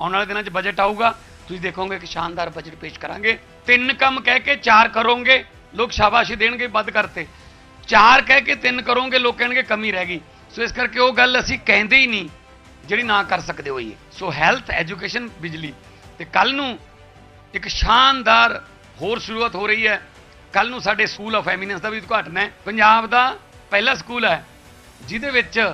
ਆਉਣ ਵਾਲੇ ਦਿਨਾਂ 'ਚ ਬਜਟ ਆਊਗਾ। ਤੁਸੀਂ ਦੇਖੋਗੇ ਕਿ ਸ਼ਾਨਦਾਰ ਬਜਟ ਪੇਸ਼ ਕਰਾਂਗੇ। ਤਿੰਨ ਕੰਮ ਕਹਿ ਕੇ ਚਾਰ ਕਰੋਗੇ, ਲੋਕ ਸ਼ਾਬਾਸ਼ੀ ਦੇਣਗੇ ਵੱਧ ਕਰਤੇ। ਚਾਰ ਕਹਿ ਕੇ ਤਿੰਨ ਕਰੋਗੇ, ਲੋਕ ਕਹਿਣਗੇ ਕਮੀ ਰਹਿ ਗਈ। ਸੋ ਇਸ ਕਰਕੇ ਉਹ ਗੱਲ ਅਸੀਂ ਕਹਿੰਦੇ ਹੀ ਨਹੀਂ, ਜਿਹੜੀ ਨਾ ਕਰ ਸਕਦੇ ਹੋਈਏ। ਸੋ ਹੈਲਥ ਐਜੂਕੇਸ਼ਨ ਬਿਜਲੀ। ਤੇ ਕੱਲ ਨੂੰ ਇੱਕ ਸ਼ਾਨਦਾਰ ਹੋਰ ਸ਼ੁਰੂਆਤ ਹੋ ਰਹੀ ਹੈ। ਕੱਲ ਨੂੰ ਸਾਡੇ ਸਕੂਲ ਆਫ ਐਮੀਨੈਂਸ ਦਾ ਵੀ ਉਦਘਾਟਨ ਹੈ। ਪੰਜਾਬ ਦਾ ਪਹਿਲਾ ਸਕੂਲ ਹੈ, ਜਿਹਦੇ ਵਿੱਚ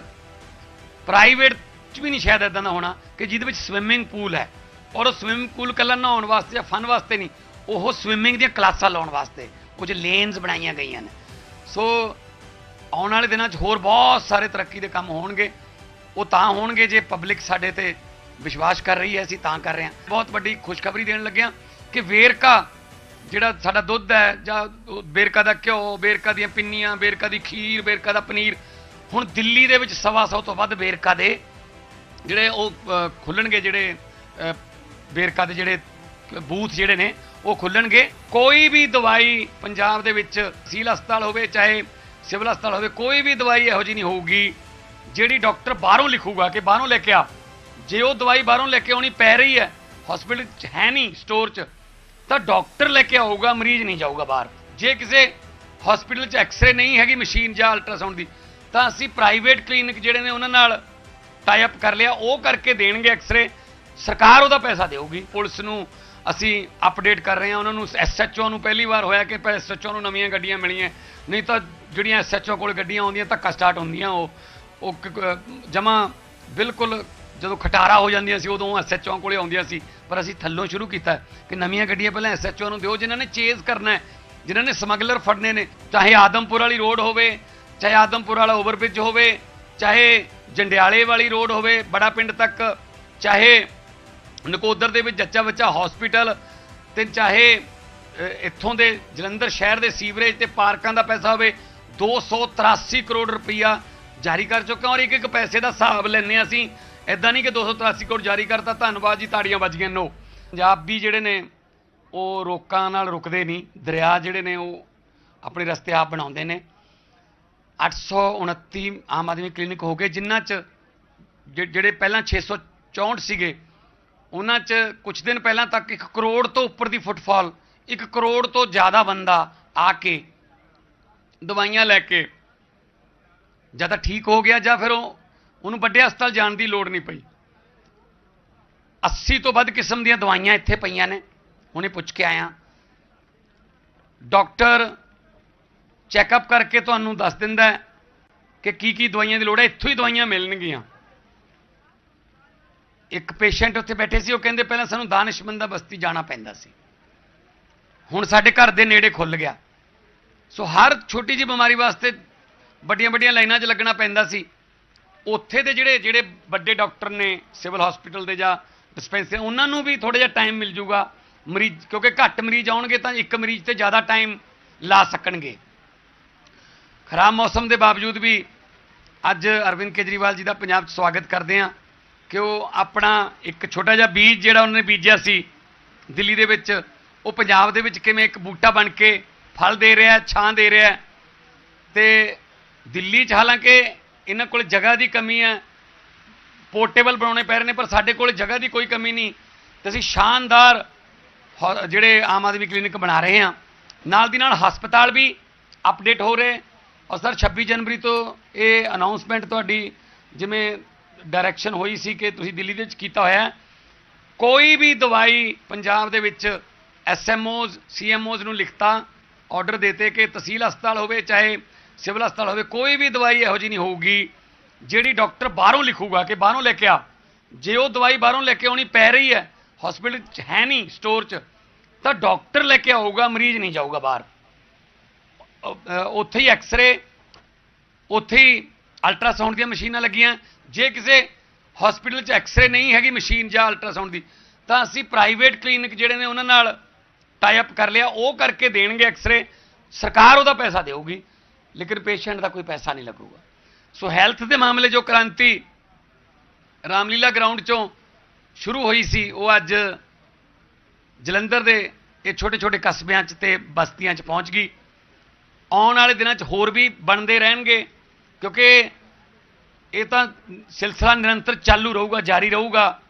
ਪ੍ਰਾਈਵੇਟ ਚ ਵੀ ਨਹੀਂ ਸ਼ਾਇਦ ਇਦਾਂ ਦਾ ਹੋਣਾ ਕਿ ਜਿਹਦੇ ਵਿੱਚ ਸਵਿਮਿੰਗ ਪੂਲ ਹੈ। ਔਰ ਉਹ ਸਵਿਮਿੰਗ ਪੂਲ ਕੱਲਾ ਨਹਾਉਣ ਵਾਸਤੇ ਜਾਂ ਫਨ ਵਾਸਤੇ ਨਹੀਂ, ਉਹ ਸਵਿਮਿੰਗ ਦੀਆਂ ਕਲਾਸਾਂ ਲਾਉਣ ਵਾਸਤੇ। ਕੁਝ ਲੇਨਸ ਬਣਾਈਆਂ ਗਈਆਂ ਨੇ। ਸੋ ਆਉਣ ਵਾਲੇ ਦਿਨਾਂ 'ਚ ਹੋਰ ਬਹੁਤ ਸਾਰੇ ਤਰੱਕੀ ਦੇ ਕੰਮ ਹੋਣਗੇ। ਉਹ ਤਾਂ ਹੋਣਗੇ ਜੇ ਪਬਲਿਕ ਸਾਡੇ ਤੇ ਵਿਸ਼ਵਾਸ ਕਰ ਰਹੀ ਹੈ, ਅਸੀਂ ਤਾਂ ਕਰ ਰਹੇ ਹਾਂ। ਬਹੁਤ ਵੱਡੀ ਖੁਸ਼ਖਬਰੀ ਦੇਣ ਲੱਗਿਆ ਕਿ ਵੇਰਕਾ, ਜਿਹੜਾ ਸਾਡਾ ਦੁੱਧ ਹੈ, ਜਾਂ ਵੇਰਕਾ ਦਾ ਘਿਓ, ਵੇਰਕਾ ਦੀਆਂ ਪਿੰਨੀਆਂ, ਵੇਰਕਾ ਦੀ ਖੀਰ, ਵੇਰਕਾ ਦਾ ਪਨੀਰ, ਹੁਣ ਦਿੱਲੀ ਦੇ ਵਿੱਚ ਸਵਾ ਸੌ ਤੋਂ ਵੱਧ ਵੇਰਕਾ ਦੇ ਜਿਹੜੇ ਉਹ ਅ, ਖੁੱਲਣਗੇ ਜਿਹੜੇ ਵੇਰਕਾ ਦੇ ਜਿਹੜੇ ਬੂਥ ਜਿਹੜੇ ਨੇ ਉਹ ਖੁੱਲਣਗੇ। ਕੋਈ ਵੀ ਦਵਾਈ ਪੰਜਾਬ ਦੇ ਵਿੱਚ ਸੀਲ ਹਸਪਤਾਲ ਹੋਵੇ ਚਾਹੇ ਸਿਵਲ ਹਸਪਤਾਲ ਹੋਵੇ ਕੋਈ ਵੀ ਦਵਾਈ ਇਹੋ ਜਿਹੀ ਨਹੀਂ ਹੋਊਗੀ ਜਿਹੜੀ ਡਾਕਟਰ ਬਾਹਰੋਂ ਲਿਖੂਗਾ ਕਿ ਬਾਹਰੋਂ ਲੈ ਕੇ ਆ। ਜੇ ਉਹ ਦਵਾਈ ਬਾਹਰੋਂ ਲੈ ਕੇ ਆਉਣੀ ਪੈ ਰਹੀ ਹੈ ਹਸਪੀਟਲ 'ਚ ਹੈ ਨਹੀਂ ਸਟੋਰ 'ਚ ਤਾਂ ਡਾਕਟਰ ਲੈ ਕੇ ਆਊਗਾ ਮਰੀਜ਼ ਨਹੀਂ ਜਾਊਗਾ ਬਾਹਰ। ਜੇ ਕਿਸੇ ਹਸਪੀਟਲ 'ਚ ਐਕਸ-ਰੇ ਨਹੀਂ ਹੈਗੀ ਮਸ਼ੀਨ ਜਾਂ ਅਲਟਰਾਸਾਊਂਡ ਦੀ ਤਾਂ ਅਸੀਂ ਪ੍ਰਾਈਵੇਟ ਕਲੀਨਿਕ ਜਿਹੜੇ ਨੇ ਉਹਨਾਂ ਨਾਲ ਟਾਈ ਅਪ ਕਰ ਲਿਆ, ਉਹ ਕਰਕੇ ਦੇਣਗੇ ਐਕਸਰੇ ਸਰਕਾਰ ਉਹਦਾ ਪੈਸਾ ਦੇਊਗੀ। ਪੁਲਿਸ ਨੂੰ ਅਸੀਂ ਅਪਡੇਟ ਕਰ ਰਹੇ ਹਾਂ। ਉਹਨਾਂ ਨੂੰ ਐਸਐਚਓ ਨੂੰ ਪਹਿਲੀ ਵਾਰ ਹੋਇਆ ਕਿ ਐਸਐਚਓ ਨੂੰ ਨਵੀਆਂ ਗੱਡੀਆਂ ਮਿਲੀਆਂ। ਨਹੀਂ ਤਾਂ ਜਿਹੜੀਆਂ ਐਸਐਚਓ ਕੋਲ ਗੱਡੀਆਂ ਆਉਂਦੀਆਂ, ਧੱਕਾ ਸਟਾਰਟ ਹੁੰਦੀਆਂ ਉਹ। ਉਹ ਜਮਾ ਬਿਲਕੁਲ ਜਦੋਂ ਖਟਾਰਾ ਹੋ ਜਾਂਦੀਆਂ ਸੀ, ਉਦੋਂ ਐਸਐਚਓ ਕੋਲੇ ਆਉਂਦੀਆਂ ਸੀ। ਪਰ ਅਸੀਂ ਥੱਲੋਂ ਸ਼ੁਰੂ ਕੀਤਾ ਕਿ ਨਵੀਆਂ ਗੱਡੀਆਂ ਪਹਿਲਾਂ ਐਸਐਚਓ ਨੂੰ ਦਿਓ, ਜਿਨ੍ਹਾਂ ਨੇ ਚੇਜ਼ ਕਰਨਾ ਹੈ, ਜਿਨ੍ਹਾਂ ਨੇ ਸਮਗਲਰ ਫੜਨੇ ਨੇ। ਚਾਹੇ ਆਦਮਪੁਰ ਵਾਲੀ ਰੋਡ ਹੋਵੇ, ਚਾਹੇ ਆਦਮਪੁਰ ਵਾਲਾ ਓਵਰਬ੍ਰਿਜ ਹੋਵੇ, ਚਾਹੇ ਜੰਡਿਆਲੇ ਵਾਲੀ ਰੋਡ ਹੋਵੇ, ਬੜਾ ਪਿੰਡ ਤੱਕ, ਚਾਹੇ ਨਕੋਦਰ ਦੇ ਵਿੱਚ ਜੱਚਾ ਬੱਚਾ ਹਸਪੀਟਲ ਤੇ ਚਾਹੇ ਇੱਥੋਂ ਦੇ ਜਲੰਧਰ ਸ਼ਹਿਰ ਦੇ ਸੀਵਰੇਜ ਤੇ ਪਾਰਕਾਂ ਦਾ ਪੈਸਾ ਹੋਵੇ 283 ਕਰੋੜ ਰੁਪਈਆ ਜਾਰੀ ਕਰ ਚੁੱਕਾ ਔਰ ਇੱਕ ਇੱਕ ਪੈਸੇ ਦਾ ਹਿਸਾਬ ਲੈਣੇ ਅਸੀਂ। ਐਦਾਂ ਨਹੀਂ ਕਿ 283 ਕਰੋੜ ਜਾਰੀ ਕਰਤਾ, ਧੰਨਵਾਦ ਜੀ, ਤਾੜੀਆਂ ਵੱਜ ਗਈਆਂ, ਨੋ। ਪੰਜਾਬੀ ਜਿਹੜੇ ਨੇ, ਉਹ ਰੋਕਾਂ ਨਾਲ ਰੁਕਦੇ ਨਹੀਂ, ਦਰਿਆ ਜਿਹੜੇ ਨੇ, ਉਹ ਆਪਣੇ ਰਸਤੇ ਆਪ ਬਣਾਉਂਦੇ ਨੇ। 829 ਆਮ ਆਦਮੀ ਕਲੀਨਿਕ ਹੋ ਗਏ, ਜਿਨ੍ਹਾਂ 'ਚ ਜਿ- ਜਿਹੜੇ ਪਹਿਲਾਂ 664 ਸੀਗੇ, ਉਹਨਾਂ 'ਚ ਕੁਝ ਦਿਨ ਪਹਿਲਾਂ ਤੱਕ 1 ਕਰੋੜ ਤੋਂ ਉੱਪਰ ਦੀ ਫੁੱਟਫਾਲ 1 ਕਰੋੜ ਤੋਂ ਜ਼ਿਆਦਾ ਬੰਦਾ ਆ ਕੇ ਦਵਾਈਆਂ ਲੈ ਕੇ ਜਾਂ ਤਾਂ ਠੀਕ ਹੋ ਗਿਆ ਜਾਂ ਫਿਰ ਉਹ, ਉਹਨੂੰ ਵੱਡੇ ਹਸਪਤਾਲ ਜਾਣ ਦੀ ਲੋੜ ਨਹੀਂ ਪਈ। 80 ਤੋਂ ਵੱਧ ਕਿਸਮ ਦੀਆਂ ਦਵਾਈਆਂ ਇੱਥੇ ਪਈਆਂ ਨੇ, ਹੁਣੇ ਪੁੱਛ ਕੇ ਆਇਆ। ਡਾਕਟਰ ਚੈੱਕਅਪ ਕਰਕੇ ਤੁਹਾਨੂੰ ਦੱਸ ਦਿੰਦਾ ਕਿ ਕੀ ਕੀ ਦਵਾਈਆਂ ਦੀ ਲੋੜ ਹੈ। ਇੱਥੋਂ ਹੀ ਦਵਾਈਆਂ ਮਿਲਣਗੀਆਂ। ਇੱਕ ਪੇਸ਼ੈਂਟ ਉੱਥੇ ਬੈਠੇ ਸੀ, ਉਹ ਕਹਿੰਦੇ ਪਹਿਲਾਂ ਸਾਨੂੰ ਦਾਨਿਸ਼ਮੰਦਾ ਬਸਤੀ ਜਾਣਾ ਪੈਂਦਾ ਸੀ। ਹੁਣ ਸਾਡੇ ਘਰ ਦੇ ਨੇੜੇ ਖੁੱਲ ਗਿਆ। ਸੋ ਹਰ ਛੋਟੀ ਜਿਹੀ ਬਿਮਾਰੀ ਵਾਸਤੇ ਵੱਡੀਆਂ ਵੱਡੀਆਂ ਲਾਈਨਾਂ 'ਚ ਲੱਗਣਾ ਪੈਂਦਾ ਸੀ। ਉੱਥੇ ਦੇ ਜਿਹੜੇ ਜਿਹੜੇ ਵੱਡੇ ਡਾਕਟਰ ਨੇ, ਸਿਵਲ ਹਸਪੀਟਲ ਦੇ ਜਾਂ ਡਿਸਪੈਂਸਰੀ, ਉਹਨਾਂ ਨੂੰ ਵੀ ਥੋੜਾ ਜਿਹਾ ਟਾਈਮ ਮਿਲ ਜੂਗਾ। ਮਰੀਜ਼, ਕਿਉਂਕਿ ਘੱਟ ਮਰੀਜ਼ ਆਉਣਗੇ ਤਾਂ ਇੱਕ ਮਰੀਜ਼ ਤੇ ਜ਼ਿਆਦਾ ਟਾਈਮ ਲਾ ਸਕਣਗੇ। ਖਰਾਬ ਮੌਸਮ ਦੇ ਬਾਵਜੂਦ ਵੀ ਅੱਜ ਅਰਵਿੰਦ ਕੇਜਰੀਵਾਲ ਜੀ ਦਾ ਪੰਜਾਬ 'ਚ ਸਵਾਗਤ ਕਰਦੇ ਹਾਂ ਕਿ ਉਹ ਆਪਣਾ ਇੱਕ ਛੋਟਾ ਜਿਹਾ ਬੀਜ ਜਿਹੜਾ ਉਹਨਾਂ ਨੇ ਬੀਜਿਆ ਸੀ, ਦਿੱਲੀ ਦੇ ਵਿੱਚ, ਉਹ ਪੰਜਾਬ ਦੇ ਵਿੱਚ ਕਿਵੇਂ ਇੱਕ ਬੂਟਾ ਬਣ ਕੇ ਫਲ ਦੇ ਰਿਹਾ ਛਾਂ ਦੇ ਰਿਹਾ ਹੈ। ਤੇ ਦਿੱਲੀ 'ਚ ਹਾਲਾਂਕਿ ਇਹਨਾਂ ਕੋਲ ਜਗ੍ਹਾ ਦੀ ਕਮੀ ਹੈ, ਪੋਰਟੇਬਲ ਬਣਾਉਣੇ ਪੈ ਰਹੇ ਨੇ, ਪਰ ਸਾਡੇ ਕੋਲ ਜਗ੍ਹਾ ਦੀ ਕੋਈ ਕਮੀ ਨਹੀਂ। ਤੇ ਅਸੀਂ ਸ਼ਾਨਦਾਰ ਹੋ- ਜਿਹੜੇ ਆਮ ਆਦਮੀ ਕਲੀਨਿਕ ਬਣਾ ਰਹੇ ਹਾਂ। ਨਾਲ ਦੀ ਨਾਲ ਹਸਪਤਾਲ ਵੀ ਅਪਡੇਟ ਹੋ ਰਹੇ ਔਰ ਸਰ 26 ਜਨਵਰੀ ਤੋਂ ਇਹ ਅਨਾਉਂਸਮੈਂਟ ਤੁਹਾਡੀ ਜਿਵੇਂ ਡਾਇਰੈਕਸ਼ਨ ਹੋਈ ਸੀ ਕਿ ਤੁਸੀਂ ਦਿੱਲੀ ਦੇ ਵਿੱਚ ਕੀਤਾ ਹੋਇਆ ਕੋਈ ਵੀ ਦਵਾਈ ਪੰਜਾਬ ਦੇ ਵਿੱਚ ਐਸਐਮਓਜ਼ ਸੀਐਮਓਜ਼ ਨੂੰ ਲਿਖਤਾ ਆਰਡਰ ਦੇਤੇ ਕਿ ਤਹਿਸੀਲ ਹਸਪਤਾਲ ਹੋਵੇ, ਚਾਹੇ ਸਿਵਲ ਹਸਪਤਾਲ ਹੋਵੇ, ਕੋਈ ਵੀ ਦਵਾਈ ਇਹੋ ਜਿਹੀ ਨਹੀਂ ਹੋਊਗੀ, ਜਿਹੜੀ ਡਾਕਟਰ ਬਾਹਰੋਂ ਲਿਖੂਗਾ ਕਿ ਬਾਹਰੋਂ ਲੈ ਕੇ ਆ। ਜੇ ਉਹ ਦਵਾਈ ਬਾਹਰੋਂ ਲੈ ਕੇ ਆਉਣੀ ਪੈ ਰਹੀ ਹੈ ਹਸਪੀਟਲ 'ਚ ਹੈ ਨਹੀਂ ਸਟੋਰ 'ਚ, ਤਾਂ ਡਾਕਟਰ ਲੈ ਕੇ ਆਊਗਾ, ਮਰੀਜ਼ ਨਹੀਂ ਜਾਊਗਾ ਬਾਹਰ। ਉੱਥੇ ਹੀ ਐਕਸ-ਰੇ ਉੱਥੇ ਹੀ ਅਲਟਰਾਸਾਊਂਡ ਦੀਆਂ ਮਸ਼ੀਨਾਂ ਲੱਗੀਆਂ। ਜੇ ਕਿਸੇ ਹਸਪੀਟਲ 'ਚ ਐਕਸ-ਰੇ ਨਹੀਂ ਹੈਗੀ ਮਸ਼ੀਨ ਜਾਂ ਅਲਟਰਾਸਾਊਂਡ ਦੀ, ਤਾਂ ਅਸੀਂ ਪ੍ਰਾਈਵੇਟ ਕਲੀਨਿਕ ਜਿਹੜੇ ਨੇ ਉਹਨਾਂ ਨਾਲ ਟਾਈ ਅਪ ਕਰ ਲਿਆ। ਉਹ ਕਰਕੇ ਦੇਣਗੇ ਐਕਸ-ਰੇ ਸਰਕਾਰ ਉਹਦਾ ਪੈਸਾ ਦੇਊਗੀ, ਲੇਕਿਨ ਪੇਸ਼ੈਂਟ ਦਾ ਕੋਈ ਪੈਸਾ ਨਹੀਂ ਲੱਗੂਗਾ। ਸੋ ਹੈਲਥ ਦੇ ਮਾਮਲੇ ਜੋ ਕ੍ਰਾਂਤੀ ਰਾਮਲੀਲਾ ਗਰਾਊਂਡ ਚੋਂ ਸ਼ੁਰੂ ਹੋਈ ਸੀ, ਉਹ ਅੱਜ ਜਲੰਧਰ ਦੇ ਇਹ ਛੋਟੇ ਛੋਟੇ ਕਸਬਿਆਂ 'ਚ ਤੇ ਬਸਤੀਆਂ 'ਚ ਪਹੁੰਚ ਗਈ। ਆਉਣ ਵਾਲੇ ਦਿਨਾਂ 'ਚ ਹੋਰ ਵੀ ਬਣਦੇ ਰਹਿਣਗੇ, ਕਿਉਂਕਿ ਇਹ ਤਾਂ ਸਿਲਸਿਲਾ ਨਿਰੰਤਰ ਚਾਲੂ ਰਹੂਗਾ, ਜਾਰੀ ਰਹੂਗਾ।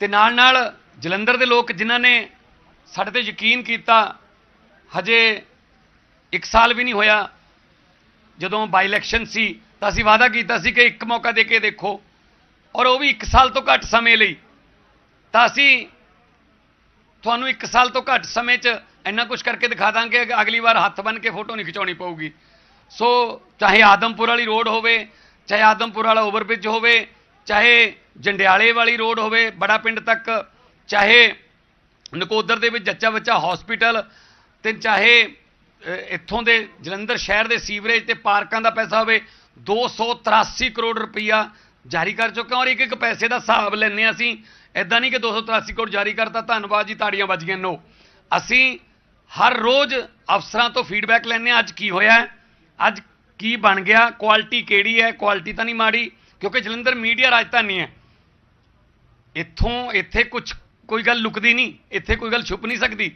ਤੇ ਨਾਲ ਨਾਲ ਜਲੰਧਰ ਦੇ ਲੋਕ ਜਿਨ੍ਹਾਂ ਨੇ ਸਾਡੇ ਤੇ ਯਕੀਨ ਕੀਤਾ, ਹਜੇ 1 ਸਾਲ ਵੀ ਨਹੀਂ ਹੋਇਆ, ਜਦੋਂ ਬਾਈ ਇਲੈਕਸ਼ਨ ਸੀ, ਤਾਂ ਅਸੀਂ ਵਾਅਦਾ ਕੀਤਾ ਸੀ ਕਿ ਇੱਕ ਮੌਕਾ ਦੇ ਕੇ ਦੇਖੋ, ਔਰ ਉਹ ਵੀ 1 ਸਾਲ ਤੋਂ ਘੱਟ ਸਮੇਂ ਲਈ। ਤਾਂ ਅਸੀਂ ਤੁਹਾਨੂੰ 1 ਸਾਲ ਤੋਂ ਘੱਟ ਸਮੇਂ 'ਚ ਇੰਨਾ ਕੁਝ ਕਰਕੇ ਦਿਖਾ ਦਾਂਗੇ ਕਿ ਅਗਲੀ ਵਾਰ ਹੱਥ ਬੰਨ ਕੇ ਫੋਟੋ ਨਹੀਂ ਖਿਚਾਉਣੀ ਪਊਗੀ। ਸੋ ਚਾਹੇ ਆਦਮਪੁਰ ਵਾਲੀ ਰੋਡ ਹੋਵੇ, ਚਾਹੇ ਆਦਮਪੁਰ ਵਾਲਾ ਓਵਰਬ੍ਰਿਜ ਹੋਵੇ, ਚਾਹੇ ਜੰਡਿਆਲੇ ਵਾਲੀ ਰੋਡ ਹੋਵੇ, ਬੜਾ ਪਿੰਡ ਤੱਕ, ਚਾਹੇ ਨਕੋਦਰ ਦੇ ਵਿੱਚ ਜੱਚਾ ਬੱਚਾ ਹਸਪੀਟਲ ਤੇ ਚਾਹੇ ਇੱਥੋਂ ਦੇ ਜਲੰਧਰ ਸ਼ਹਿਰ ਦੇ ਸੀਵਰੇਜ ਤੇ ਪਾਰਕਾਂ ਦਾ ਪੈਸਾ ਹੋਵੇ 283 ਕਰੋੜ ਰੁਪਈਆ ਜਾਰੀ ਕਰ ਚੁੱਕੇ ਹਾਂ ਔਰ ਇੱਕ ਇੱਕ ਪੈਸੇ ਦਾ ਹਿਸਾਬ ਲੈਂਦੇ ਹਾਂ ਅਸੀਂ। ਐਦਾਂ ਨਹੀਂ ਕਿ 283 ਕਰੋੜ ਜਾਰੀ ਕਰਤਾ, ਧੰਨਵਾਦ ਜੀ, ਤਾੜੀਆਂ ਵੱਜ ਗਈਆਂ ਨੋ। ਅਸੀਂ ਹਰ ਰੋਜ਼ ਅਫਸਰਾਂ ਤੋਂ ਫੀਡਬੈਕ ਲੈਂਦੇ ਹਾਂ, ਅੱਜ ਕੀ ਹੋਇਆ ਅੱਜ ਕੀ ਬਣ ਗਿਆ? ਕੁਆਲਿਟੀ ਕਿਹੜੀ ਹੈ? ਕੁਆਲਿਟੀ ਤਾਂ ਨਹੀਂ ਮਾੜੀ, ਕਿਉਂਕਿ ਜਲੰਧਰ ਮੀਡੀਆ ਰਾਜਧਾਨੀ ਹੈ। ਇੱਥੋਂ, ਇੱਥੇ ਕੁਝ ਕੋਈ ਗੱਲ ਲੁਕਦੀ ਨਹੀਂ, ਇੱਥੇ ਕੋਈ ਗੱਲ ਛੁਪ ਨਹੀਂ ਸਕਦੀ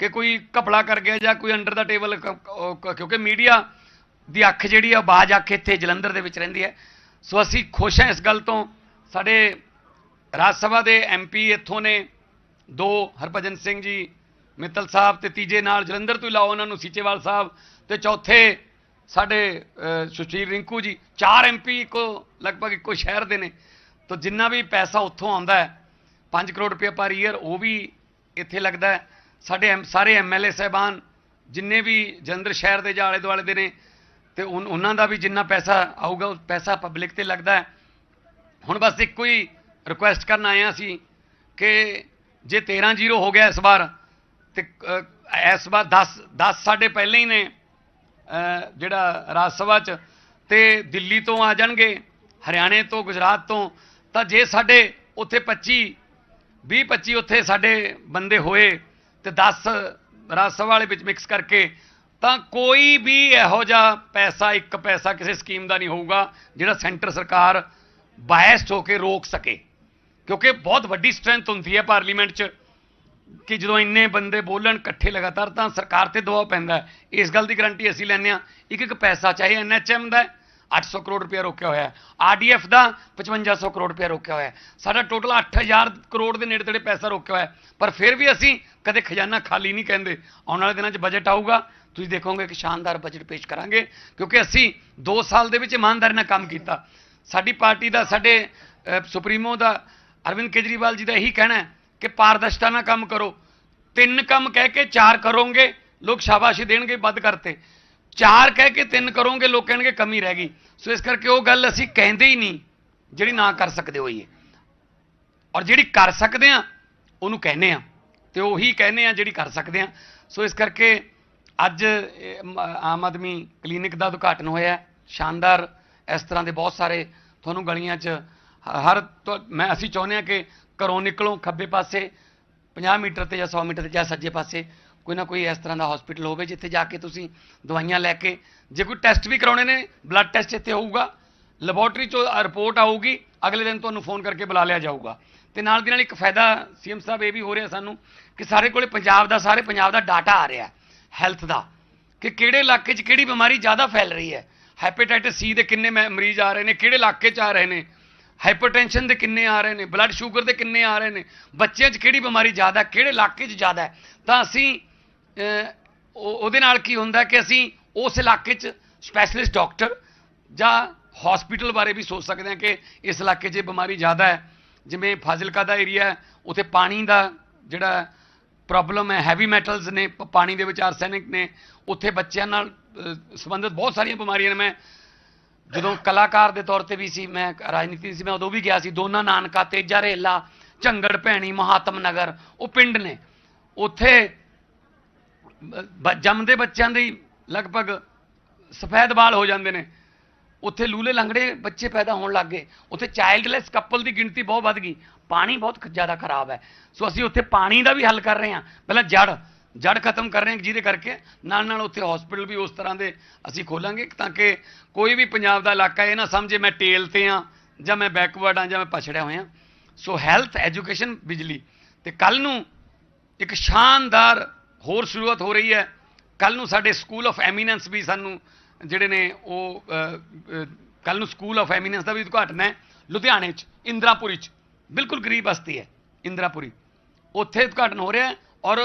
ਕਿ ਕੋਈ ਘਪਲਾ ਕਰ ਗਿਆ ਜਾਂ ਕੋਈ ਅੰਡਰ ਦਾ ਟੇਬਲ ਕਿਉਂਕਿ ਮੀਡੀਆ ਦੀ ਅੱਖ ਜਿਹੜੀ ਆ ਬਾਜ ਅੱਖ ਇੱਥੇ ਜਲੰਧਰ ਦੇ ਵਿੱਚ ਰਹਿੰਦੀ ਹੈ। ਸੋ ਅਸੀਂ ਖੁਸ਼ ਹਾਂ ਇਸ ਗੱਲ ਤੋਂ। ਸਾਡੇ ਰਾਜ ਸਭਾ ਦੇ ਐਮਪੀ ਇੱਥੋਂ ਨੇ, ਦੋ ਹਰਭਜਨ ਸਿੰਘ ਜੀ ਮਿੱਤਲ ਸਾਹਿਬ ਤੇ ਤੀਜੇ ਨਾਲ ਜਲੰਧਰ ਤੋਂ ਲਾਓ ਉਹਨਾਂ ਨੂੰ, ਸੀਚੇਵਾਲ ਸਾਹਿਬ ਤੇ ਚੌਥੇ ਸਾਡੇ ਸੁਸ਼ੀਲ ਰਿੰਕੂ ਜੀ। ਚਾਰ ਐਮਪੀ ਕੋ ਲਗਭਗ ਇੱਕੋ ਸ਼ਹਿਰ ਦੇ ਨੇ। ਤਾਂ ਜਿੰਨਾ ਵੀ ਪੈਸਾ ਉੱਥੋਂ ਆਉਂਦਾ ਹੈ 5 ਕਰੋੜ ਰੁਪਏ ਪਰ ਈਅਰ, ਉਹ ਵੀ ਇੱਥੇ ਲੱਗਦਾ ਹੈ। ਸਾਡੇ ਐਮ- ਸਾਰੇ ਐਮਐਲਏ ਸਾਹਿਬਾਨ, ਜਿੰਨੇ ਵੀ ਜਲੰਧਰ ਸ਼ਹਿਰ ਦੇ ਜਾਂ ਆਲੇ ਦੁਆਲੇ ਦੇ ਨੇ, ਤੇ ਉਹਨਾਂ ਦਾ ਵੀ ਜਿੰਨਾ ਪੈਸਾ ਆਊਗਾ, ਉਹ ਪੈਸਾ ਪਬਲਿਕ ਤੇ ਲੱਗਦਾ ਹੈ। ਹੁਣ ਬਸ ਇੱਕੋ ਹੀ ਰਿਕੁਐਸਟ ਕਰਨ ਆਏ ਹਾਂ ਅਸੀਂ ਕਿ ਜੇ 13 ਜ਼ੀਰੋ ਹੋ ਗਿਆ ਇਸ ਵਾਰ ਤੇ ਇਸ ਵਾਰ 10 10 ਸਾਡੇ ਪਹਿਲੇ ਹੀ ਨੇ ਜਿਹੜਾ ਰਾਜ ਸਭਾ ਚ, ਤੇ ਦਿੱਲੀ ਤੋਂ ਆ ਜਾਣਗੇ, ਹਰਿਆਣੇ ਤੋਂ, ਗੁਜਰਾਤ ਤੋਂ, ਤਾਂ ਜੇ ਸਾਡੇ ਉੱਥੇ 25 20 25 ਉੱਥੇ ਸਾਡੇ ਬੰਦੇ ਹੋਏ, ਤੇ 10 ਰਾਜ ਸਭਾ ਵਾਲੇ ਵਿੱਚ ਮਿਕਸ ਕਰਕੇ, ਤਾਂ ਕੋਈ ਵੀ ਇਹੋ ਜਿਹਾ ਪੈਸਾ, ਇੱਕ ਪੈਸਾ ਕਿਸੇ ਸਕੀਮ ਦਾ ਨਹੀਂ ਹੋਊਗਾ, ਜਿਹੜਾ ਸੈਂਟਰ ਸਰਕਾਰ ਬਾਇਸਡ ਹੋ ਕੇ ਰੋਕ ਸਕੇ, ਕਿਉਂਕਿ ਬਹੁਤ ਵੱਡੀ ਸਟਰੈਂਥ ਹੁੰਦੀ ਹੈ ਪਾਰਲੀਮੈਂਟ 'ਚ। ਕਿ ਜਦੋਂ ਇੰਨੇ ਬੰਦੇ ਬੋਲਣ ਇਕੱਠੇ ਲਗਾਤਾਰ ਤਾਂ ਸਰਕਾਰ ਤੇ ਦਬਾਅ ਪੈਂਦਾ ਇਸ ਗੱਲ ਦੀ ਗਰੰਟੀ ਅਸੀਂ ਲੈਂਦੇ ਹਾਂ। ਇੱਕ ਇੱਕ ਪੈਸਾ ਚਾਹੇ ਐਨਐਚਐਮ ਦਾ ਹੈ, 800 ਕਰੋੜ ਰੁਪਏ ਰੋਕਿਆ ਹੋਇਆ ਹੈ। ਆਰਡੀਐਫ ਦਾ 5500 ਕਰੋੜ ਰੁਪਏ ਰੋਕਿਆ ਹੋਇਆ ਸਾਡਾ ਟੋਟਲ 8000 ਕਰੋੜ ਦੇ ਨੇੜੇ ਤੇੜੇ ਪੈਸਾ ਰੋਕਿਆ ਹੋਇਆ ਪਰ ਫਿਰ ਵੀ ਅਸੀਂ ਕਦੇ ਖਜ਼ਾਨਾ ਖਾਲੀ ਨਹੀਂ ਕਹਿੰਦੇ। ਆਉਣ ਵਾਲੇ ਦਿਨਾਂ 'ਚ ਬਜਟ ਆਊਗਾ। ਤੁਸੀਂ ਦੇਖੋਗੇ ਇੱਕ ਸ਼ਾਨਦਾਰ ਬਜਟ ਪੇਸ਼ ਕਰਾਂਗੇ। ਕਿਉਂਕਿ ਅਸੀਂ 2 ਸਾਲ ਦੇ ਵਿੱਚ ਇਮਾਨਦਾਰੀ ਨਾਲ ਕੰਮ ਕੀਤਾ। ਸਾਡੀ ਪਾਰਟੀ ਦਾ ਸਾਡੇ ਸੁਪਰੀਮੋ ਦਾ ਅਰਵਿੰਦ ਕੇਜਰੀਵਾਲ ਜੀ ਦਾ ਇਹੀ ਕਹਿਣਾ ਹੈ ਕਿ ਪਾਰਦਰਸ਼ਤਾ ਨਾਲ ਕੰਮ ਕਰੋ। ਤਿੰਨ ਕੰਮ ਕਹਿ ਕੇ ਚਾਰ ਕਰੋਗੇ, ਲੋਕ ਸ਼ਾਬਾਸ਼ੀ ਦੇਣਗੇ ਵੱਧ ਕਰਤੇ। ਚਾਰ ਕਹਿ ਕੇ ਤਿੰਨ ਕਰੋਗੇ, ਲੋਕ ਕਹਿਣਗੇ ਕਮੀ ਰਹਿ ਗਈ। ਸੋ ਇਸ ਕਰਕੇ ਉਹ ਗੱਲ ਅਸੀਂ ਕਹਿੰਦੇ ਹੀ ਨਹੀਂ, ਜਿਹੜੀ ਨਾ ਕਰ ਸਕਦੇ ਹੋਈਏ। ਔਰ ਜਿਹੜੀ ਕਰ ਸਕਦੇ ਆ ਉਹਨੂੰ ਕਹਿੰਦੇ ਆ ਤੇ ਉਹੀ ਕਹਿੰਦੇ ਆ ਜਿਹੜੀ ਕਰ ਸਕਦੇ ਆ ਸੋ ਇਸ ਕਰਕੇ ਅੱਜ ਆਮ ਆਦਮੀ ਕਲੀਨਿਕ ਦਾ ਉਦਘਾਟਨ ਹੋਇਆ ਸ਼ਾਨਦਾਰ ਇਸ ਤਰ੍ਹਾਂ ਦੇ ਬਹੁਤ ਸਾਰੇ ਤੁਹਾਨੂੰ ਗਲੀਆਂ 'ਚ ਹਰ ਤੁ- ਮੈਂ ਅਸੀਂ ਚਾਹੁੰਦੇ ਆ ਕਿ ਘਰੋਂ ਨਿਕਲੋ, ਖੱਬੇ ਪਾਸੇ 50 ਮੀਟਰ ਤੇ ਜਾਂ 100 ਮੀਟਰ ਤੇ ਜਾਂ ਸੱਜੇ ਪਾਸੇ, ਕੋਈ ਨਾ ਕੋਈ ਇਸ ਤਰ੍ਹਾਂ ਦਾ ਹਸਪੀਟਲ ਹੋਵੇ ਜਿੱਥੇ ਜਾ ਕੇ ਤੁਸੀਂ ਦਵਾਈਆਂ ਲੈ ਕੇ, ਜੇ ਕੋਈ ਟੈਸਟ ਵੀ ਕਰਾਉਣੇ ਨੇ ਬਲੱਡ ਟੈਸਟ ਇੱਥੇ ਹੋਊਗਾ ਲੈਬੋਰਟਰੀ ਚੋਂ ਰਿਪੋਰਟ ਆਊਗੀ, ਅਗਲੇ ਦਿਨ ਤੁਹਾਨੂੰ ਫੋਨ ਕਰਕੇ ਬੁਲਾ ਲਿਆ ਜਾਊਗਾ। ਤੇ ਨਾਲ ਦੀ ਨਾਲ ਇੱਕ ਫਾਇਦਾ ਸੀਐਮ ਸਾਹਿਬ ਇਹ ਵੀ ਹੋ ਰਿਹਾ ਸਾਨੂੰ ਕਿ ਸਾਰੇ ਕੋਲੇ ਪੰਜਾਬ ਦਾ, ਸਾਰੇ ਪੰਜਾਬ ਦਾ ਡਾਟਾ ਆ ਰਿਹਾ ਹੈਲਥ ਦਾ, ਕਿ ਕਿਹੜੇ ਇਲਾਕੇ 'ਚ ਕਿਹੜੀ ਬਿਮਾਰੀ ਜ਼ਿਆਦਾ ਫੈਲ ਰਹੀ ਹੈ ਹੈਪੇਟਾਈਟਸ ਸੀ ਦੇ ਕਿੰਨੇ ਮੈ- ਮਰੀਜ਼ ਆ ਰਹੇ ਨੇ, ਕਿਹੜੇ ਇਲਾਕੇ 'ਚ ਆ ਰਹੇ ਨੇ ਹਾਈਪਰਟੈਂਸ਼ਨ ਦੇ ਕਿੰਨੇ ਆ ਰਹੇ ਨੇ ਬਲੱਡ ਸ਼ੂਗਰ ਦੇ ਕਿੰਨੇ ਆ ਰਹੇ ਨੇ, ਬੱਚਿਆਂ 'ਚ ਕਿਹੜੀ ਬਿਮਾਰੀ ਜ਼ਿਆਦਾ ਕਿਹੜੇ ਇਲਾਕੇ 'ਚ ਜ਼ਿਆਦਾ ਤਾਂ ਅਸੀਂ ਉਹਦੇ ਨਾਲ ਕੀ ਹੁੰਦਾ ਕਿ ਅਸੀਂ ਉਸ ਇਲਾਕੇ 'ਚ ਸਪੈਸ਼ਲਿਸਟ ਡਾਕਟਰ ਜਾਂ ਹਸਪੀਟਲ ਬਾਰੇ ਵੀ ਸੋਚ ਸਕਦੇ ਹਾਂ ਕਿ ਇਸ ਇਲਾਕੇ 'ਚ ਇਹ ਬਿਮਾਰੀ ਜ਼ਿਆਦਾ ਹੈ। ਜਿਵੇਂ ਫਾਜ਼ਿਲਕਾ ਦਾ ਏਰੀਆ ਹੈ, ਉੱਥੇ ਪਾਣੀ ਦਾ ਜਿਹੜਾ ਪ੍ਰੋਬਲਮ ਹੈ ਹੈਵੀ ਮੈਟਲਸ ਨੇ, ਪ- ਪਾਣੀ ਦੇ ਵਿੱਚ ਆਰਸੈਨਿਕ ਨੇ, ਉੱਥੇ ਬੱਚਿਆਂ ਨਾਲ ਸੰਬੰਧਿਤ ਬਹੁਤ ਸਾਰੀਆਂ ਬਿਮਾਰੀਆਂ ਨੇ। ਮੈਂ ਜਦੋਂ ਕਲਾਕਾਰ ਦੇ ਤੌਰ ਤੇ ਵੀ ਸੀ, ਮੈਂ ਰਾਜਨੀਤੀ ਸੀ, ਮੈਂ ਉਦੋਂ ਵੀ ਗਿਆ ਸੀ, ਦੋਨਾ ਨਾਨਕਾ, ਤੇਜਾ ਰੇਲਾ, ਝੰਗੜ ਭੈਣੀ, ਮਹਾਤਮ ਨਗਰ, ਉਹ ਪਿੰਡ ਨੇ। ਉੱਥੇ ਜੰਮਦੇ ਬੱਚਿਆਂ ਦੇ ਲਗਭਗ ਸਫੈਦ ਵਾਲ ਹੋ ਜਾਂਦੇ ਨੇ। ਉੱਥੇ ਲੂਲੇ ਲੰਗੜੇ ਬੱਚੇ ਪੈਦਾ ਹੋਣ ਲੱਗ ਗਏ। ਉੱਥੇ ਚਾਈਲਡਲੈਸ ਕਪਲ ਦੀ ਗਿਣਤੀ ਬਹੁਤ ਵੱਧ ਗਈ। ਪਾਣੀ ਬਹੁਤ ਜ਼ਿਆਦਾ ਖਰਾਬ ਹੈ। ਸੋ ਅਸੀਂ ਉੱਥੇ ਪਾਣੀ ਦਾ ਵੀ ਹੱਲ ਕਰ ਰਹੇ ਹਾਂ। ਪਹਿਲਾਂ ਜੜ ਜੜ ਖਤਮ ਕਰ ਰਹੇ ਹਾਂ ਜਿਹਦੇ ਕਰਕੇ ਨਾਲ ਨਾਲ ਉੱਥੇ ਹਸਪੀਟਲ ਵੀ ਉਸ ਤਰ੍ਹਾਂ ਦੇ ਅਸੀਂ ਖੋਲਾਂਗੇ ਤਾਂ ਕਿ ਕੋਈ ਵੀ ਪੰਜਾਬ ਦਾ ਇਲਾਕਾ ਇਹ ਨਾ ਸਮਝੇ ਮੈਂ ਟੇਲ ਤੇ ਆ ਜਾਂ ਮੈਂ ਬੈਕਵਰਡ ਆ ਜਾਂ ਮੈਂ ਪਛੜਿਆ ਹੋਇਆ। ਸੋ ਹੈਲਥ ਐਜੂਕੇਸ਼ਨ ਬਿਜਲੀ। ਤੇ ਕੱਲ ਨੂੰ ਇੱਕ ਸ਼ਾਨਦਾਰ ਹੋਰ ਸ਼ੁਰੂਆਤ ਹੋ ਰਹੀ ਹੈ। ਕੱਲ ਨੂੰ ਸਾਡੇ ਸਕੂਲ ਆਫ ਐਮੀਨੈਂਸ ਵੀ ਸਾਨੂੰ ਜਿਹੜੇ ਨੇ ਉਹ ਕੱਲ ਨੂੰ ਸਕੂਲ ਆਫ ਐਮੀਨੈਂਸ ਦਾ ਵੀ ਉਦਘਾਟਨ ਹੈ। ਲੁਧਿਆਣੇ 'ਚ, ਇੰਦਰਾਪੁਰੀ 'ਚ। ਬਿਲਕੁਲ ਗਰੀਬ ਬਸਤੀ ਹੈ, ਇੰਦਰਾਪੁਰੀ। ਉੱਥੇ ਉਦਘਾਟਨ ਹੋ ਰਿਹਾ ਹੈ ਔਰ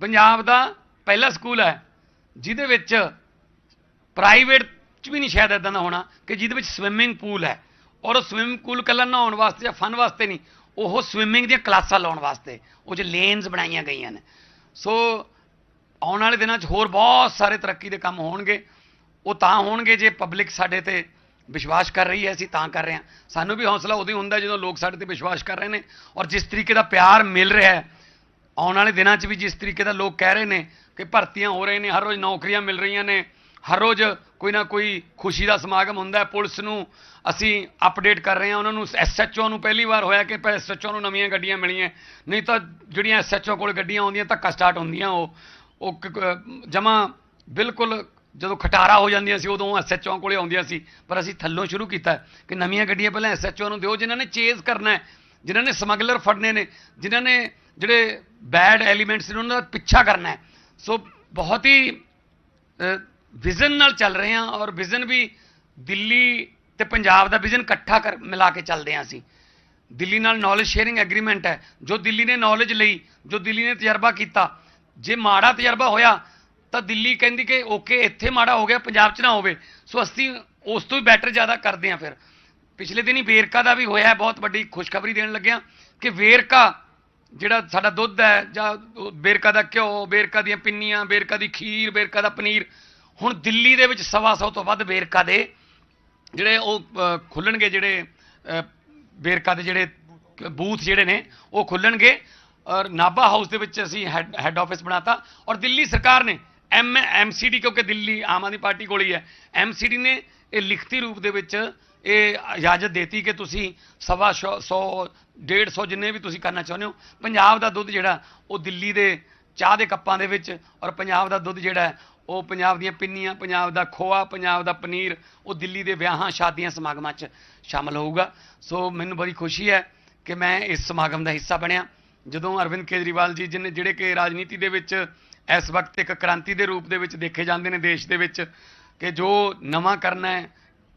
ਪੰਜਾਬ ਦਾ ਪਹਿਲਾ ਸਕੂਲ ਹੈ, ਜਿਹਦੇ ਵਿੱਚ ਪ੍ਰਾਈਵੇਟ ਚ ਵੀ ਨਹੀਂ ਸ਼ਾਇਦ ਇਦਾਂ ਦਾ ਹੋਣਾ ਕਿ ਜਿਹਦੇ ਵਿੱਚ ਸਵਿਮਿੰਗ ਪੂਲ ਹੈ। ਔਰ ਉਹ ਸਵਿਮਿੰਗ ਪੂਲ ਕੱਲਾ ਨਹਾਉਣ ਵਾਸਤੇ ਜਾਂ ਫਨ ਵਾਸਤੇ ਨਹੀਂ, ਉਹ ਸਵਿਮਿੰਗ ਦੀਆਂ ਕਲਾਸਾਂ ਲਾਉਣ ਵਾਸਤੇ, ਉਹ 'ਚ ਲੇਨਸ ਬਣਾਈਆਂ ਗਈਆਂ ਨੇ। ਸੋ ਆਉਣ ਵਾਲੇ ਦਿਨਾਂ 'ਚ ਹੋਰ ਬਹੁਤ ਸਾਰੇ ਤਰੱਕੀ ਦੇ ਕੰਮ ਹੋਣਗੇ। ਉਹ ਤਾਂ ਹੋਣਗੇ ਜੇ ਪਬਲਿਕ ਸਾਡੇ ਤੇ ਵਿਸ਼ਵਾਸ ਕਰ ਰਹੀ ਹੈ, ਅਸੀਂ ਤਾਂ ਕਰ ਰਹੇ ਹਾਂ। ਸਾਨੂੰ ਵੀ ਹੌਸਲਾ ਉਦੋਂ ਹੁੰਦਾ ਜਦੋਂ ਲੋਕ ਸਾਡੇ ਤੇ ਵਿਸ਼ਵਾਸ ਕਰ ਰਹੇ ਨੇ। ਔਰ ਜਿਸ ਤਰੀਕੇ ਦਾ ਪਿਆਰ ਮਿਲ ਰਿਹਾ ਹੈ ਆਉਣ ਵਾਲੇ ਦਿਨਾਂ 'ਚ ਵੀ ਜਿਸ ਤਰੀਕੇ ਦਾ ਲੋਕ ਕਹਿ ਰਹੇ ਨੇ ਕਿ ਭਰਤੀਆਂ ਹੋ ਰਹੇ ਨੇ, ਹਰ ਰੋਜ਼ ਨੌਕਰੀਆਂ ਮਿਲ ਰਹੀਆਂ ਨੇ, ਹਰ ਰੋਜ਼ ਕੋਈ ਨਾ ਕੋਈ ਖੁਸ਼ੀ ਦਾ ਸਮਾਗਮ ਹੁੰਦਾ ਹੈ। ਪੁਲਿਸ ਨੂੰ ਅਸੀਂ ਅਪਡੇਟ ਕਰ ਰਹੇ ਹਾਂ। ਉਹਨਾਂ ਨੂੰ ਐਸਐਚਓ ਨੂੰ ਪਹਿਲੀ ਵਾਰ ਹੋਇਆ ਕਿ ਐਸਐਚਓ ਨੂੰ ਨਵੀਆਂ ਗੱਡੀਆਂ ਮਿਲੀਆਂ। ਨਹੀਂ ਤਾਂ ਜਿਹੜੀਆਂ ਐਸਐਚਓ ਕੋਲ ਗੱਡੀਆਂ ਆਉਂਦੀਆਂ, ਧੱਕਾ ਸਟਾਰਟ ਹੁੰਦੀਆਂ ਉਹ। ਉਹ ਜਮਾ ਬਿਲਕੁਲ ਜਦੋਂ ਖਟਾਰਾ ਹੋ ਜਾਂਦੀਆਂ ਸੀ, ਉਦੋਂ ਐਸਐਚਓ ਕੋਲੇ ਆਉਂਦੀਆਂ ਸੀ। ਪਰ ਅਸੀਂ ਥੱਲੋਂ ਸ਼ੁਰੂ ਕੀਤਾ ਕਿ ਨਵੀਆਂ ਗੱਡੀਆਂ ਪਹਿਲਾਂ ਐਸਐਚਓ ਨੂੰ ਦਿਓ। ਜਿਨ੍ਹਾਂ ਨੇ ਚੇਜ਼ ਕਰਨਾ ਹੈ, ਜਿਨ੍ਹਾਂ ਨੇ ਸਮਗਲਰ ਫੜਨੇ ਨੇ, ਜਿਨ੍ਹਾਂ ਨੇ ਜਿਹੜੇ ਬੈਡ ਐਲੀਮੈਂਟਸ ਨੇ ਉਹਨਾਂ ਦਾ ਪਿੱਛਾ ਕਰਨਾ ਹੈ। ਸੋ ਬਹੁਤ ਹੀ ਵਿਜ਼ਨ ਨਾਲ ਚੱਲ ਰਹੇ ਹਾਂ ਔਰ ਵਿਜ਼ਨ ਵੀ ਦਿੱਲੀ ਤੇ ਪੰਜਾਬ ਦਾ ਵਿਜ਼ਨ ਇਕੱਠਾ ਕਰ, ਮਿਲਾ ਕੇ ਚੱਲਦੇ ਹਾਂ ਅਸੀਂ। ਦਿੱਲੀ ਨਾਲ ਨੌਲੇਜ ਸ਼ੇਅਰਿੰਗ ਐਗਰੀਮੈਂਟ ਹੈ। ਜੋ ਦਿੱਲੀ ਨੇ ਨੌਲੇਜ ਲਈ, ਜੋ ਦਿੱਲੀ ਨੇ ਤਜਰਬਾ ਕੀਤਾ, ਜੇ ਮਾੜਾ ਤਜਰਬਾ ਹੋਇਆ, ਤਾਂ ਦਿੱਲੀ ਕਹਿੰਦੀ ਕਿ ਓਕੇ ਇੱਥੇ ਮਾੜਾ ਹੋ ਗਿਆ, ਪੰਜਾਬ 'ਚ ਨਾ ਹੋਵੇ। ਸੋ ਅਸੀਂ ਉਸ ਤੋਂ ਵੀ ਬੈਟਰ ਜ਼ਿਆਦਾ ਕਰਦੇ ਹਾਂ ਫਿਰ। ਪਿਛਲੇ ਦਿਨੀ ਵੇਰਕਾ ਦਾ ਵੀ ਹੋਇਆ ਬਹੁਤ ਵੱਡੀ ਖੁਸ਼ਖਬਰੀ ਦੇਣ ਲੱਗਿਆ ਕਿ ਵੇਰਕਾ ਜਿਹੜਾ ਸਾਡਾ ਦੁੱਧ ਹੈ ਜਾਂ ਉਹ ਵੇਰਕਾ ਦਾ ਘਿਓ ਵੇਰਕਾ ਦੀਆਂ ਪਿੰਨੀਆਂ ਵੇਰਕਾ ਦੀ ਖੀਰ ਵੇਰਕਾ ਦਾ ਪਨੀਰ ਹੁਣ ਦਿੱਲੀ ਦੇ ਵਿੱਚ ਸਵਾ ਸੌ ਤੋਂ ਵੱਧ ਵੇਰਕਾ ਦੇ ਜਿਹੜੇ ਉਹ ਅ, ਖੁੱਲਣਗੇ ਜਿਹੜੇ ਅ, ਵੇਰਕਾ ਦੇ ਜਿਹੜੇ ਬੂਥ ਜਿਹੜੇ ਨੇ ਉਹ ਖੁੱਲਣਗੇ। ਔਰ ਨਾਭਾ ਹਾਊਸ ਦੇ ਵਿੱਚ ਅਸੀਂ ਹੈੱਡ ਹੈੱਡ ਆਫਿਸ ਬਣਾਤਾ। ਔਰ ਦਿੱਲੀ ਸਰਕਾਰ ਨੇ ਐਮ ਐਮਸੀਡੀ ਕਿਉਂਕਿ ਦਿੱਲੀ ਆਮ ਆਦਮੀ ਪਾਰਟੀ ਕੋਲ ਹੀ ਹੈ ਐਮਸੀਡੀ ਨੇ ਇਹ ਲਿਖਤੀ ਰੂਪ ਦੇ ਵਿੱਚ ਇਹ ਇਜਾਜ਼ਤ ਦੇਤੀ ਕਿ ਤੁਸੀਂ ਸਵਾ ਸੌ ਸੌ, ਡੇਢ ਸੌ ਜਿੰਨੇ ਵੀ ਤੁਸੀਂ ਕਰਨਾ ਚਾਹੁੰਦੇ ਹੋ ਪੰਜਾਬ ਦਾ ਦੁੱਧ ਜਿਹੜਾ ਉਹ ਦਿੱਲੀ ਦੇ ਚਾਹ ਦੇ ਕੱਪਾਂ ਦੇ ਵਿੱਚ ਔਰ ਪੰਜਾਬ ਦਾ ਦੁੱਧ ਜਿਹੜਾ ਉਹ ਪੰਜਾਬ ਦੀਆਂ ਪਿੰਨੀਆਂ ਪੰਜਾਬ ਦਾ ਖੋਆ ਪੰਜਾਬ ਦਾ ਪਨੀਰ ਉਹ ਦਿੱਲੀ ਦੇ ਵਿਆਹਾਂ ਸ਼ਾਦੀਆਂ ਸਮਾਗਮਾਂ 'ਚ ਸ਼ਾਮਲ ਹੋਊਗਾ। ਸੋ ਮੈਨੂੰ ਬੜੀ ਖੁਸ਼ੀ ਹੈ ਕਿ ਮੈਂ ਇਸ ਸਮਾਗਮ ਦਾ ਹਿੱਸਾ ਬਣਿਆ। ਜਦੋਂ ਅਰਵਿੰਦ ਕੇਜਰੀਵਾਲ ਜੀ ਜਿਹਨੇ ਜਿਹੜੇ ਕਿ ਰਾਜਨੀਤੀ ਦੇ ਵਿੱਚ ਇਸ ਵਕਤ ਇੱਕ ਕ੍ਰਾਂਤੀ ਦੇ ਰੂਪ ਦੇ ਵਿੱਚ ਦੇਖੇ ਜਾਂਦੇ ਨੇ ਦੇਸ਼ ਦੇ ਵਿੱਚ ਕਿ ਜੋ ਨਵਾਂ ਕਰਨਾ ਹੈ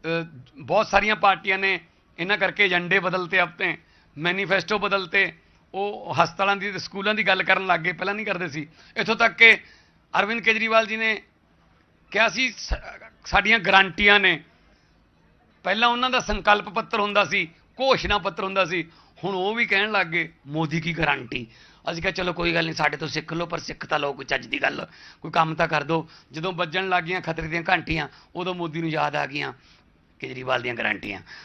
ਅ, ਬਹੁਤ ਸਾਰੀਆਂ ਪਾਰਟੀਆਂ ਨੇ ਇਹਨਾਂ ਕਰਕੇ ਏਜੰਡੇ ਬਦਲਤੇ ਆਪਣੇ ਮੈਨੀਫੈਸਟੋ ਬਦਲਤੇ ਉਹ ਹਸਪਤਾਲਾਂ ਦੀ ਸਕੂਲਾਂ ਦੀ ਗੱਲ ਕਰਨ ਲੱਗ ਗਏ ਪਹਿਲਾਂ ਨਹੀਂ ਕਰਦੇ ਸੀ। ਇੱਥੋਂ ਤੱਕ ਕਿ ਅਰਵਿੰਦ ਕੇਜਰੀਵਾਲ ਜੀ ਨੇ ਕਿਹਾ ਸੀ ਸ- ਸਾਡੀਆਂ ਗਰੰਟੀਆਂ ਨੇ। ਪਹਿਲਾਂ ਉਹਨਾਂ ਦਾ ਸੰਕਲਪ ਪੱਤਰ ਹੁੰਦਾ ਸੀ ਘੋਸ਼ਣਾ ਪੱਤਰ ਹੁੰਦਾ ਸੀ ਹੁਣ ਉਹ ਵੀ ਕਹਿਣ ਲੱਗ ਗਏ ਮੋਦੀ ਕੀ ਗਾਰੰਟੀ? ਅਸੀਂ ਕਿਹਾ ਚਲੋ ਕੋਈ ਗੱਲ ਨਹੀਂ ਸਾਡੇ ਤੋਂ ਸਿੱਖ ਲਓ ਪਰ ਸਿੱਖ ਤਾਂ ਲਓ ਕੋਈ ਚੱਜ ਦੀ ਗੱਲ ਕੋਈ ਕੰਮ ਤਾਂ ਕਰ ਦਿਓ ਜਦੋਂ ਵੱਜਣ ਲੱਗ ਗਈਆਂ ਖਤਰੇ ਦੀਆਂ ਘੰਟੀਆਂ ਉਦੋਂ ਮੋਦੀ ਨੂੰ ਯਾਦ ਆ ਗਈਆਂ। ਕੇਜਰੀਵਾਲ ਦੀਆਂ ਗਾਰੰਟੀਆਂ।